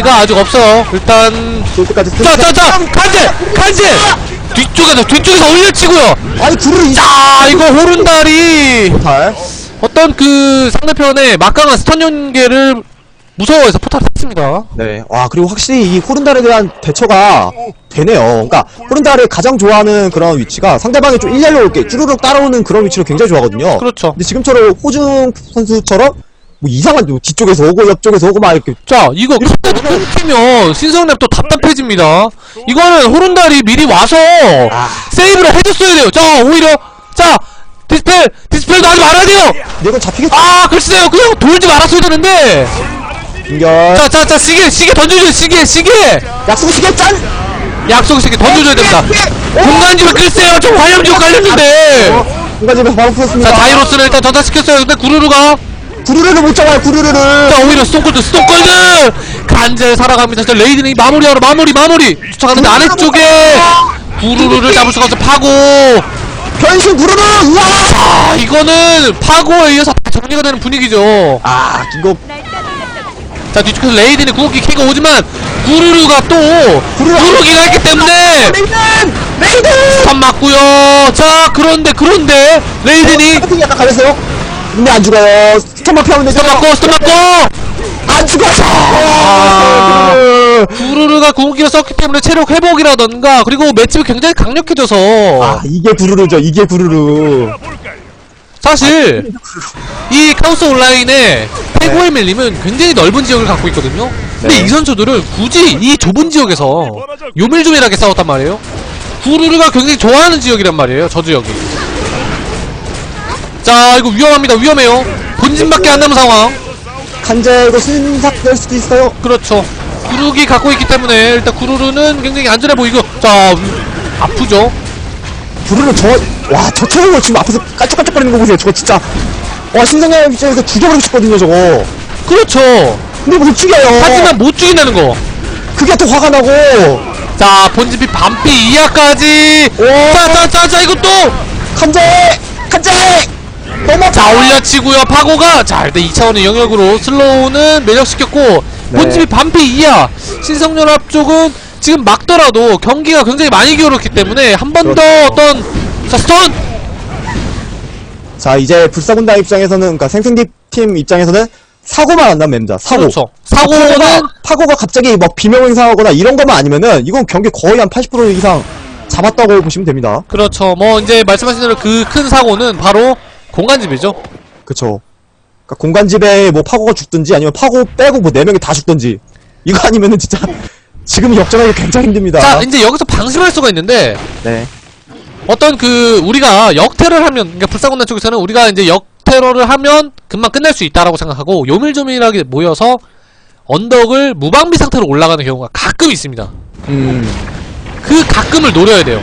기회가 아직 없어요. 일단 때까지 자, 자, 자, 간질, 간질. 뒤쪽에서 뒤쪽에서 올려치고요. 아니 구르르 이 자, 이거 호른달이 잘 어떤 그 상대편의 막강한 스턴 연계를 무서워해서 포탑을 했습니다. 네. 와, 그리고 확실히 이 호른달에 대한 대처가 되네요. 그러니까 호른달을 가장 좋아하는 그런 위치가 상대방이 좀 일렬로 이렇게 쭈루룩 따라오는 그런 위치로 굉장히 좋아하거든요. 그렇죠. 근데 지금처럼 호중 선수처럼 뭐 이상한 뭐 뒤쪽에서 오고 옆쪽에서 오고 막 이렇게 자, 이거 카드도 끊기면 신성랩 또 답답해집니다. 이거는 호른달이 미리 와서 세이브를 해줬어야 돼요. 자, 오히려 자, 디스펠, 디스펠도 하지 말아야 돼요. 근데 이건 잡히겠죠? 아, 글쎄요. 그냥 돌지 말았어야 되는데. 연결 자, 자, 자, 시계, 시계 던져줘요. 시계, 시계. 약속 시계 짠! 약속 시계 던져줘야 됩니다. 공간집에 글쎄요. 좀 활용지고 깔렸는데. 공간집에서 바로 풀었습니다. 자, 다이로스를 일단 전타시켰어요. 근데 구르르가. 구르르를 못 잡아요, 구르르를. 자, 오히려 스톤콜드, 스톤콜드! 간제 살아갑니다. 자, 레이드는 마무리하러 마무리, 마무리! 쫓아가는데 아래쪽에 구르르를 잡을 수가 없어. 파고! 변신 구르르! 우와! 아, 이거는 파고에 의해서 다 정리가 되는 분위기죠. 아, 이거 자, 뒤쪽에서 레이든이 구르기 캐가 오지만 구르르가 또 구르기가 했기 때문에 레이든! 레이든! 선 맞고요. 자, 그런데, 그런데 레이든이 스타팅이 약간 가렸어요. 근데 안 죽어요. 스톱만 피하면 되죠. 스톱 맞고, 스톱 맞고! 안 죽었어! 아. 아~ 구르르가 궁극기를 썼기 때문에 체력 회복이라던가 그리고 맷집이 굉장히 강력해져서 아, 이게 구르르죠. 이게 구르르. 사실 이 카우스 온라인의 태고의 밀림은 굉장히 넓은 지역을 갖고 있거든요. 근데 네. 이 선수들은 굳이 이 좁은 지역에서 요밀조밀하게 싸웠단 말이에요. 구르르가 굉장히 좋아하는 지역이란 말이에요. 저 지역이. 자, 이거 위험합니다. 위험해요. 본진밖에 안 남은 상황. 간제 이거 순삭될 수도 있어요. 그렇죠. 구르기 갖고 있기 때문에 일단 구르르는 굉장히 안전해 보이고 자 아프죠. 구르르 저, 와, 저 체력을 지금 앞에서 깔짝깔짝거리는 거 보세요. 저거 진짜. 와, 신성의 입장에서 죽여버리고 싶거든요, 저거. 그렇죠. 근데 무슨 죽여요. 하지만 못 죽인다는 거. 그게 더 화가 나고. 자, 본집이 반피 이하까지. 오. 자, 자, 자, 자, 이것도. 간제! 간제! 자, 올려치고요. 파고가. 자, 일단 2차원의 영역으로 슬로우는 매력시켰고. 네. 본집이 반피 이하. 신성연합 쪽은 지금 막더라도 경기가 굉장히 많이 기울었기 때문에 한 번더 그렇죠. 어떤. 자, 스턴! 자, 이제 불사군단 입장에서는, 그니까 생생팀 입장에서는 사고만 안 나면 됩니다. 사고. 그렇죠. 사고는. 파고가, 파고가 갑자기 막 비명 행사하거나 이런 것만 아니면은 이건 경기 거의 한 80% 이상 잡았다고 보시면 됩니다. 그렇죠. 뭐, 이제 말씀하신 대로 그 큰 사고는 바로 공간집이죠. 그쵸. 그니까 공간집에 뭐 파고가 죽든지 아니면 파고 빼고 뭐 4명이 다 죽든지 이거 아니면은 진짜 지금 역전하기 굉장히 힘듭니다. 자, 이제 여기서 방심할 수가 있는데, 네. 어떤 그 우리가 역테러를 하면 그러니까 불사군단 쪽에서는 우리가 이제 역테러를 하면 금방 끝날 수 있다라고 생각하고 요밀조밀하게 모여서 언덕을 무방비 상태로 올라가는 경우가 가끔 있습니다. 음. 그 가끔을 노려야 돼요.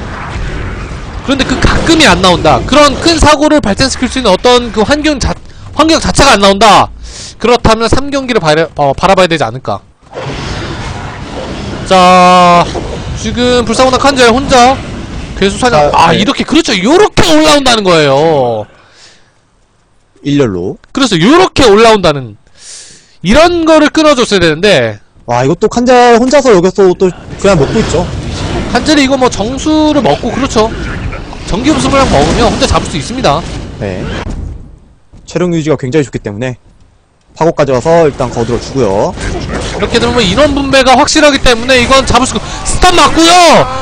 그런데 그 가끔이 안 나온다. 그런 큰 사고를 발생시킬 수 있는 어떤 그 환경 자 환경 자체가 안 나온다. 그렇다면 3경기를 바라, 어, 바라봐야 되지 않을까. 자, 지금 불사군단 칸젤 혼자 괴수 사냥. 자, 아, 네. 이렇게 그렇죠. 요렇게 올라온다는 거예요. 일렬로. 그래서 요렇게 올라온다는 이런 거를 끊어줬어야 되는데 와, 이것도 칸제 혼자서 여기서 또 그냥 먹고 있죠. 한젤이 이거 뭐 정수를 먹고 그렇죠. 전기 음습을 먹으면 혼자 잡을 수 있습니다. 네. 체력 유지가 굉장히 좋기 때문에 파고까지 와서 일단 거들어 주고요. 이렇게 되면 인원 분배가 확실하기 때문에 이건 잡을 수 스탑 맞고요.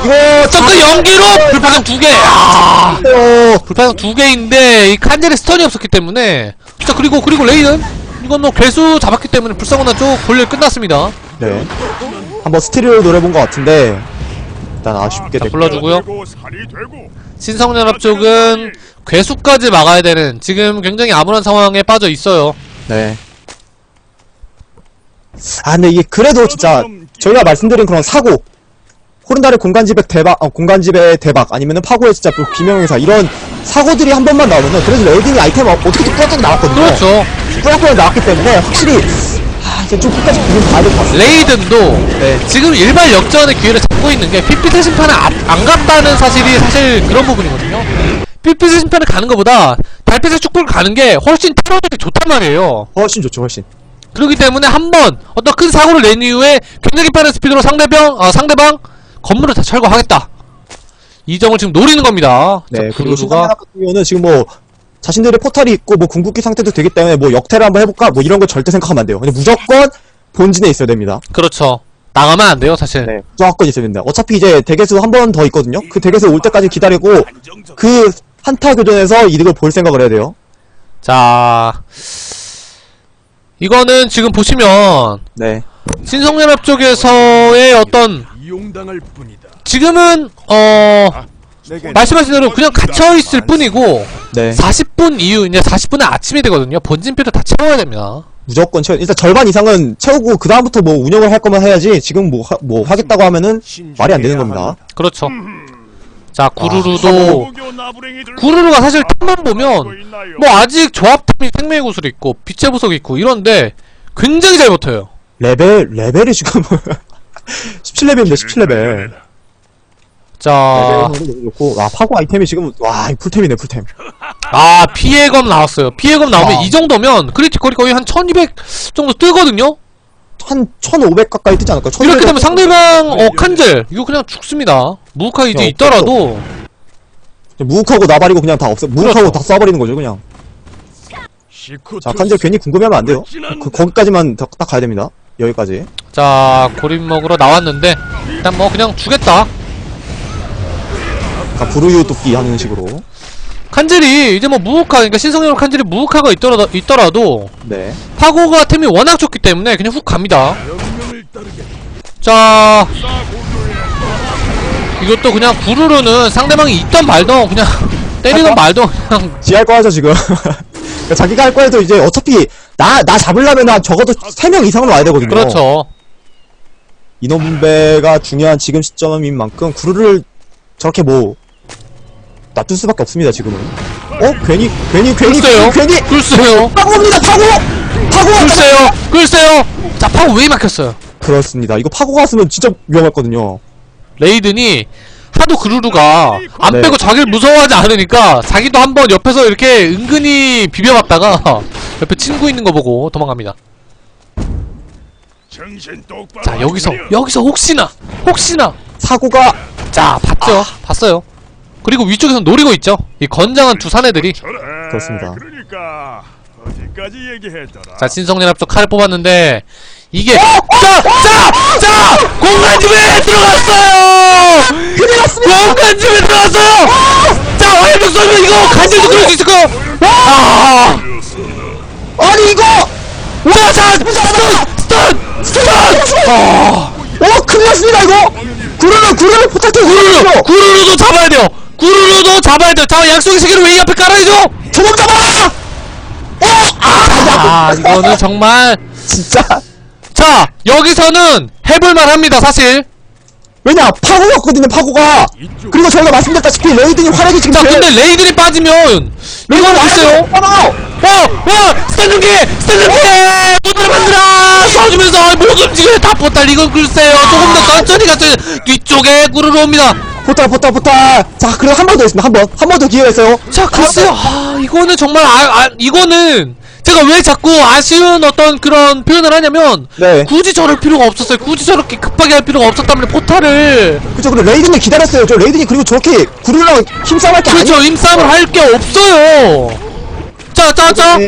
이거 점프 연기로 불파장 두 개. 아, 잡아요. 불파장 두 개인데 이 칸젤에 스턴이 없었기 때문에 자 그리고 그리고 레이는 이건 뭐 괴수 잡았기 때문에 불쌍한 쪽 볼일 끝났습니다. 네. 한번 스티리오 노려본 것 같은데 일단 아쉽게 자 됐고 불러주고요. 신성연합 쪽은 괴수까지 막아야 되는 지금 굉장히 암울한 상황에 빠져 있어요. 네. 아 근데 이게 그래도 진짜 저희가 말씀드린 그런 사고 호른달의 공간지배 대박 어, 공간지배 대박 아니면은 파고의 진짜 그 비명행사 이런 사고들이 한 번만 나오면은 그래도 레이딩이 아이템 어- 어떻게든 꾸역꾸역 나왔거든요 그렇죠. 꾸역꾸역 나왔기 때문에 확실히 아 이제 좀 끝까지 보면 봐야 될것 같습니다 레이든도 네. 지금 일발 역전의 기회를 잡고 있는 게 삐삐세 심판을 앞- 안 갔다는 사실이 사실 그런 부분이거든요. 삐삐세 심판을 가는 것보다 달빛의 축복을 가는 게 훨씬 테러에게 좋단 말이에요. 훨씬 좋죠 훨씬 그렇기 때문에 한 번 어떤 큰 사고를 낸 이후에 굉장히 빠른 스피드로 상대방 어, 상대방 건물을 다 철거하겠다. 이 점을 지금 노리는 겁니다. 네, 자, 그리고 같은 경우는 지금 뭐 자신들의 포탈이 있고 뭐 궁극기 상태도 되기 때문에 뭐 역태를 한번 해볼까 뭐 이런 거 절대 생각하면 안 돼요. 근데 무조건 본진에 있어야 됩니다. 그렇죠. 나가면 안 돼요, 사실. 네, 무조건 있어야 된다. 어차피 이제 덱에서 한번 더 있거든요. 그 덱에서 올 때까지 기다리고 그 한타 교전에서 이득을 볼 생각을 해야 돼요. 자, 이거는 지금 보시면 네, 신성연합 쪽에서의 어떤 이용당할 뿐이다. 지금은 어 내게 말씀하신 대로 그냥 갇혀 있을 뿐이고 네, 40분 이후 이제 40분에 아침이 되거든요. 본진표를 다 채워야 됩니다. 무조건 채워. 일단 절반 이상은 채우고 그 다음부터 뭐 운영을 할 거면 해야지. 지금 뭐, 하, 뭐 하겠다고 하면은 말이 안 되는 겁니다. 그렇죠. 자, 아, 구루루도 구루루가 사실 탑만 보면 뭐 아직 조합템이 생명의 구슬이 있고 빛의 보석이 있고 이런데 굉장히 잘 버텨요. 레벨 레벨이 지금 17레벨인데 17레벨. 자, 좋고 와 파고 아이템이 지금 와 풀템이네 풀템. 아 피해검 나왔어요. 피해검 나오면 아. 이 정도면 크리티컬이 거의 한 1200 정도 뜨거든요. 한 1500 가까이 뜨지 않을까? 이렇게 1500 되면 상대방 어 칸젤 이거 그냥 죽습니다. 무카 이제 야, 있더라도 무욱하고 나발이고 그냥 다 없애. 무욱하고 그렇죠. 다 쏴버리는 거죠 그냥. 자 칸제 괜히 궁금해하면 안 돼요. 그, 거기까지만 딱, 딱 가야 됩니다. 여기까지. 자 고림 먹으러 나왔는데 일단 뭐 그냥 주겠다. 자 부르유 뚝기 하는 식으로. 칸젤이 이제 뭐 무우카 그러니까 신성형 칸젤이 무우카가 있더라도 있더라도 네. 파고가 템이 워낙 좋기 때문에 그냥 훅 갑니다. 자 이것도 그냥 부르르는 상대방이 있던 말던 그냥 때리던 할까? 말던 그냥 지할 거 하죠 지금. 그러니까 자기가 할 거에도 이제 어차피 나 나 잡으려면 한 적어도 3명 이상은 와야 되거든요. 그렇죠. 인원 분배가 중요한 지금 시점인 만큼 구르를 저렇게 뭐 놔둘 수밖에 없습니다 지금은. 어 괜히 괜히 괜히 글쎄요. 괜히 글쎄요. 파고입니다 파고 파고 글쎄요. 글쎄요. 자 파고 왜 막혔어요? 그렇습니다. 이거 파고 갔으면 진짜 위험했거든요. 레이든이 하도 그루루가 안 네. 빼고 자기를 무서워하지 않으니까 자기도 한번 옆에서 이렇게 은근히 비벼봤다가 옆에 친구 있는 거 보고 도망갑니다. 정신 똑바로. 자 여기서. 여기서 혹시나 혹시나 사고가 자 봤죠? 봤어요. 그리고 위쪽에서 노리고 있죠. 이 건장한 두 사내들이 아, 그렇습니다. 그러니까 어디까지 얘기했더라. 자 신성연합 쪽 칼을 뽑았는데 이게 자 자 자 공간집에 들어갔어요. 큰일 났습니다. 공간집에 들어갔어요. 자 화염병 쏘면 이거 간질도 그럴 수 있을 거요. 아. 아니 이거 자, 자, 스턴, 스턴, 스턴. 어, 어 큰일 났습니다 이거 구르를 포탈테 구루루, 구르를 구루루도 잡아야 돼요. 구루루도 잡아야 돼요. 자, 약속의 세계를 왜 이 앞에 깔아야죠? 조목 잡아 아, 이거는 정말. 진짜 자, 여기서는 해볼만 합니다, 사실. 왜냐 파고였거든요 파고가. 그리고 저희가 말씀드렸다시피 레이든이 활약이 지금 자, 제일- 근데 레이들이 빠지면, 이건 글쎄요. 하나 어, 어, 스탠중기, 스탠중기! 모두를 만들어! 쏴주면서 못 움직여! 다 포탈, 이건 글쎄요. 조금 더 천천히 갔어요. 뒤쪽에 구루루 옵니다. 포탈 포탈 포탈. 자 그럼 한번 더 있습니다. 한 번. 한 번 더 기회가 있어요. 자, 글쎄요. 아, 이거는 정말, 아, 아, 이거는, 제가 왜 자꾸 아쉬운 어떤 그런 표현을 하냐면, 네. 굳이 저럴 필요가 없었어요. 굳이 저렇게 급하게 할 필요가 없었다면 포탈을, 그쵸 그리고 레이든을 기다렸어요. 저 레이든이 그리고 저렇게 구르랑 힘싸움 할 게 그렇죠. 힘싸움을 할 게 없어요. 자, 자, 자, 아니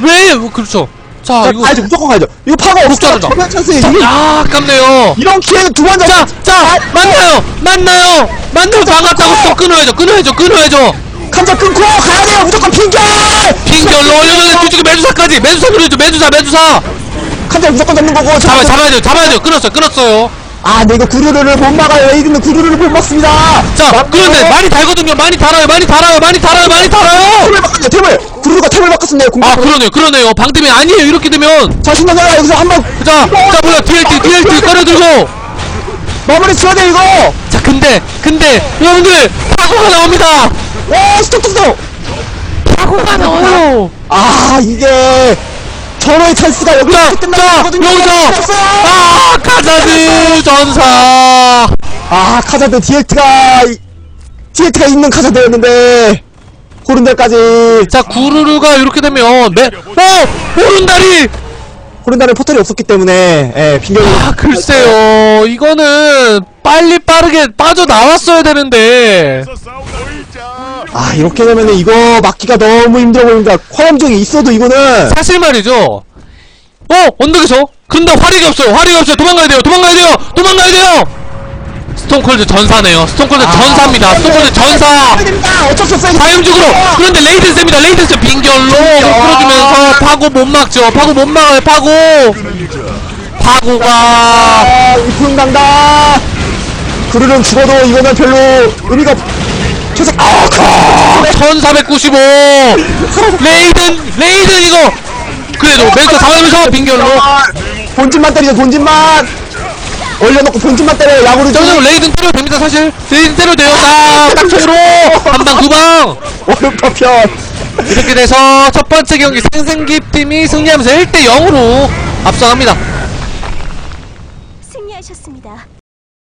왜, 그렇죠. 자, 자, 이거, 가야죠 무조건 가야죠 이거 파고 없어 자르자. 저변 찬스에 자, 이미 아, 아깝네요. 이런 기회는 두번 잡. 자, 자, 만나요! 만나요! 만나요! 반갑다고 또 끊어야죠, 끊어야죠, 끊어야죠! 감자 끊고 가야 돼요 무조건 핑계. 핑결로 올려주는 뒤쪽에 메두사까지! 메두사 노려줘, 메두사, 메두사! 감자 무조건 잡는 거고. 잡아, 잡아야 돼요, 잡아야 돼요, 끊었어요, 끊었어요. 아, 근데 이거 구르르를 못 막아요. 레이든은 구르르를 못 막습니다. 자, 그런데 많이 달거든요, 많이 달아요, 많이 달아요, 많이 달아요, 많이 달아요! 템을 바꿨네요. 템을 구르르가 템을 바꿨습니다. 공격. 아, 그러네요, 그러네요. 방tem이 아니에요, 이렇게 되면! 자신감 나라 여기서 한번 자, 자, 뭐야, DLT, DLT 꺼내들고! 마무리 쳐야 돼 이거. 자, 근데, 근데, 여러분들, 사고가 나옵니다! 오, 스톱 스톱 스톱. 사고가 나와요! 아, 이게 전호의 찬스가 여기 자, 이렇게 자, 끝나거든요. 여기서! 아, 카자드 전사! 아, 카자드 디에트가 디에트가 있는 카자드였는데 호른달까지 자 구르르가 이렇게 되면 매 어! 오른다리! 호른단에 포털이 없었기 때문에 예, 빈경이 아 글쎄요 이거는 빨리 빠르게 빠져나왔어야 되는데. 아 이렇게 되면 은 이거 막기가 너무 힘들어 보입니다. 화염종이 있어도 이거는 사실 말이죠. 어 언덕에서? 근데 화력이 없어요. 화력이 없어요. 도망가야 돼요. 도망가야 돼요. 도망가야 돼요. 스톤콜드 전사네요. 스톤콜드 전사입니다. 스톤콜드 전사. 됩니다. 어쩔 수 없어요. 사용적으로. 그런데 레이든 셉니다. 레이든 셉 빙결로 끌어주면서 파고 못 막죠. 파고 못 막아요. 파고. 파고가. 아, 이풍 간다. 그르는 죽어도 이거는 별로 의미가 없. 최소 아, 가. 1495 레이든 레이든 이거 그래도 멘트 당하면서 빙결로 본진만 때리죠. 본진만 올려놓고 본진만 때려 야구를 좀 저기서 레이든 때려도 됩니다 사실 레이든 때려도 돼요 딱 딱 총으로 한방 두방 어른 파편. 이렇게 돼서 첫 번째 경기 생생깁 팀이 승리하면서 1대 0으로 앞서갑니다.